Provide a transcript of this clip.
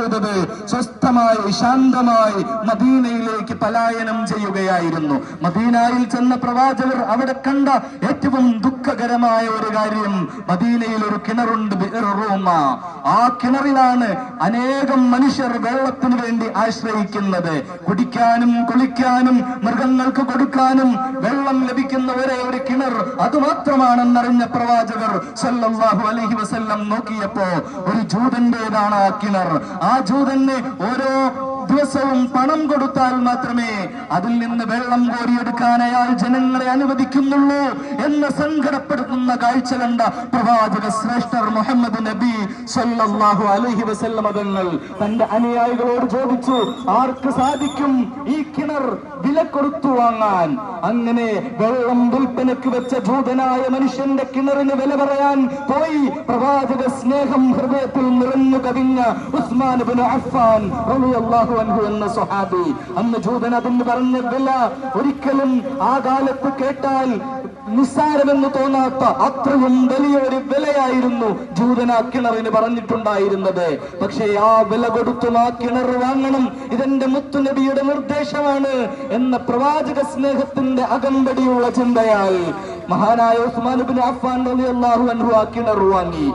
ചെയ്തത് സ്വസ്ഥമായി ശാന്തമായി മദീനയിലേക്ക് പലായനം ചെയ്യുകയായിരുന്നു മദീനയിൽ ചെന്ന പ്രവാചകർ അവിടെ കണ്ട ഏറ്റവും ദുഃഖകരമായ ഒരു കാര്യം മദീനയിൽ ഒരു കിണറുണ്ട് റൂമ. ആ കിണറിലാണ് അനേകം മനുഷ്യർ വെള്ളത്തിന് വേണ്ടി ആശ്രയിക്കുന്നത് കുടിക്കാനും കുളിക്കാനും മൃഗങ്ങൾക്ക് കൊടുക്കാനും വെള്ളം ലഭിക്കുന്ന ഒരേ ഒരു കിണർ അത് മാത്രമാണെന്നറിഞ്ഞ പ്രവാചകർ സല്ലല്ലാഹു അലൈഹി വസല്ലം നോക്കിയപ്പോ ഒരു ജൂതന്റേതാണ് ആ കിണർ. ആ ജൂതന് ഓരോ ദിവസവും പണം കൊടുത്താൽ മാത്രമേ അതിൽ നിന്ന് വെള്ളം കോരിയെടുക്കാൻ അയാൾ ജനങ്ങളെ അനുവദിക്കുന്നുള്ളൂ എന്ന് സങ്കടപ്പെടുത്തുന്ന കാഴ്ച കണ്ട പ്രവാചക ശ്രേഷ്ഠർ മുഹമ്മദ് നബി സല്ലല്ലാഹു അലഹി വസല്ലം തങ്ങൾ തന്റെ അനുയായികളോട് ചോദിച്ചു ആർക്ക് സാധിക്കും ഈ കിണർ വില കൊടുത്തു വാങ്ങാൻ? അങ്ങനെ വെള്ളം വിൽപ്പനക്ക് വെച്ച ജൂതനായ മനുഷ്യന്റെ കിണറിന് വില പറയാൻ പോയി. പ്രവാചക സ്നേഹം ഹൃദയത്തിൽ നിറഞ്ഞു കവിഞ്ഞ ഉസ്മാൻ അഫ്ഫാൻ റളിയല്ലാഹു അൻഹു എന്ന സ്വഹാബി. അന്ന് ജൂതൻ അതിന് ഒരിക്കലും ആ കാലത്ത് കേട്ടാൽ നിസ്സാരമെന്ന് തോന്നാത്ത അത്രയും വലിയൊരു വിലയായിരുന്നു ജൂതൻ കിണറിന് പറഞ്ഞിട്ടുണ്ടായിരുന്നത്. പക്ഷേ ആ വില കൊടുത്തും ആ കിണർ വാങ്ങണം. ഇതെന്റെ മുത്തുനബിയുടെ നിർദ്ദേശമാണ് എന്ന പ്രവാചക സ്നേഹത്തിന്റെ അകമ്പടിയുള്ള ചിന്തയാൽ മഹാനായ ഉസ്മാൻ ബിൻ അഫ്ഫാൻ റളിയല്ലാഹു അൻഹു ആ കിണർ വാങ്ങി.